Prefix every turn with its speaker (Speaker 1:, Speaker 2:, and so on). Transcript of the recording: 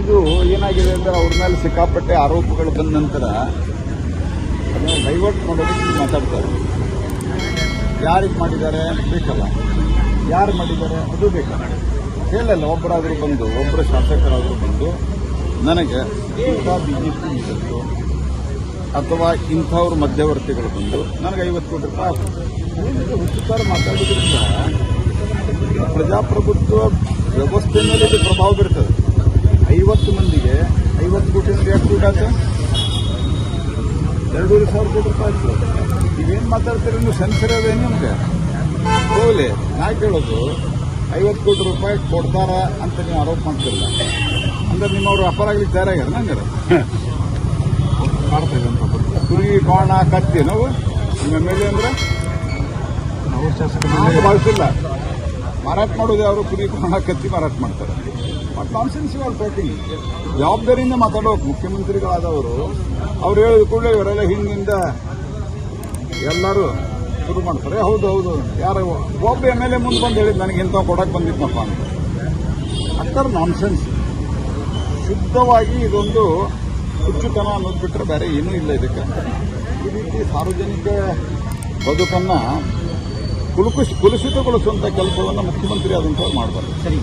Speaker 1: ಇದು ಏನಾಗಿದೆ ಅಂದರೆ ಅವ್ರ ಮೇಲೆ ಸಿಕ್ಕಾಪಟ್ಟೆ ಆರೋಪಗಳು ಬಂದ ನಂತರ ಅದನ್ನು ಡೈವರ್ಟ್ ಮಾಡೋದಕ್ಕೆ ಮಾತಾಡ್ತಾರೆ. ಯಾರಿಗೆ ಮಾಡಿದ್ದಾರೆ ಬೇಕಲ್ಲ. ಯಾರು ಮಾಡಿದ್ದಾರೆ ಅದು ಬೇಕಲ್ಲ. ಹೇಳಲ್ಲ ಒಬ್ಬರಾದರೂ ಬಂದು ಒಬ್ಬರ ಶಾಸಕರಾದರೂ ಬಂದು, ನನಗೆ ಇಂಥ ಬಿ ಜೆ ಪಿ ಲೀಡರ್ಸು ಅಥವಾ ಇಂಥವ್ರ ಮಧ್ಯವರ್ತಿಗಳು ಬಂದು ನನಗೆ ಐವತ್ತು ಕೋಟಿ ರೂಪಾಯಿ ಹುಚ್ಚುಕಾರ ಮಾತಾಡೋದ್ರಿಂದ ಪ್ರಜಾಪ್ರಭುತ್ವ ವ್ಯವಸ್ಥೆ ಮೇಲೆ ಇದು ಪ್ರಭಾವ ಬೀರ್ತದೆ. ಐವತ್ತು ಮಂದಿಗೆ ಐವತ್ತು ಕೋಟಿ ಅಂದ್ರೆ ಎಷ್ಟು ಕೋಟಿ ಆಯ್ತು ಎರಡೂವರೆ ಸಾವಿರ ಕೋಟಿ ರೂಪಾಯಿ ಆಯ್ತು. ನೀವೇನು ಮಾತಾಡ್ತೀರಿ? ನೀವು ಸೆನ್ಸರ್ ಅದೇನು ನಿಮ್ಗೆ? ಹೋಗ್ಲಿ ನಾ ಕೇಳೋದು ಐವತ್ತು ಕೋಟಿ ರೂಪಾಯಿ ಕೊಡ್ತಾರ ಅಂತ ನೀವು ಆರೋಪ ಮಾಡ್ತಿರಲ್ಲ ಅಂದ್ರೆ ನಿಮ್ಮವ್ರು ವ್ಯಾಪಾರ ಆಗ್ಲಿಕ್ಕೆ ತಯಾರಾಗ್ಯಾರ ಆಗ್ಯಾರ
Speaker 2: ಮಾಡ್ತಾ ಇದ್ದಾರೆ
Speaker 1: ಕುರಿ ಕೋಣ ಕತ್ತಿ ನಾವು ನಿಮ್ಮ ಎಂ ಎಲ್ ಎ ಅಂದ್ರೆ?
Speaker 2: ಶಾಸಕ
Speaker 1: ಭಾವಿಸಿಲ್ಲ. ಮಾರಾಟ ಮಾಡೋದು ಅವರು ಕುರಿ ಕೋಣ ಕತ್ತಿ ಮಾರಾಟ ಮಾಡ್ತಾರೆ. ಬಟ್ ನಾನ್ ಸೆನ್ಸ್ ಇವಾಗ ಟಾಕಿಂಗ್ ಜವಾಬ್ದಾರಿಯಿಂದ ಮಾತಾಡೋಕೆ ಮುಖ್ಯಮಂತ್ರಿಗಳಾದವರು, ಅವ್ರು ಹೇಳಿದ ಕೂಡಲೇ ಇವರೆಲ್ಲ ಹಿಂದಿಂದ ಎಲ್ಲರೂ ಶುರು ಮಾಡ್ತಾರೆ. ಹೌದು ಹೌದು. ಯಾರು ಒಬ್ಬ ಎಂ ಎಲ್ ಎ ಮುಂದೆ ಬಂದು ಹೇಳಿದ್ದು ನನಗೆ ಇಂಥ ಕೊಡಕ್ಕೆ ಬಂದಿತ್ತಪ್ಪ ಅಂತ. ಅಕ್ಕರ್ ನಾನ್ ಸೆನ್ಸ್ ಶುದ್ಧವಾಗಿ ಇದೊಂದು ಹುಚ್ಚುತನ ಅನ್ನೋದು ಬಿಟ್ಟರೆ ಬೇರೆ ಏನೂ ಇಲ್ಲ ಇದಕ್ಕೆ. ಈ ರೀತಿ ಸಾರ್ವಜನಿಕ ಬದುಕನ್ನು ಕುಲುಕಿಸ್ ಕುಲುಷಿತಗೊಳಿಸುವಂಥ ಕೆಲಸವನ್ನು ಮುಖ್ಯಮಂತ್ರಿ ಆದಂಥವ್ರು ಮಾಡಬಾರ್ದು.
Speaker 2: ಸರಿ.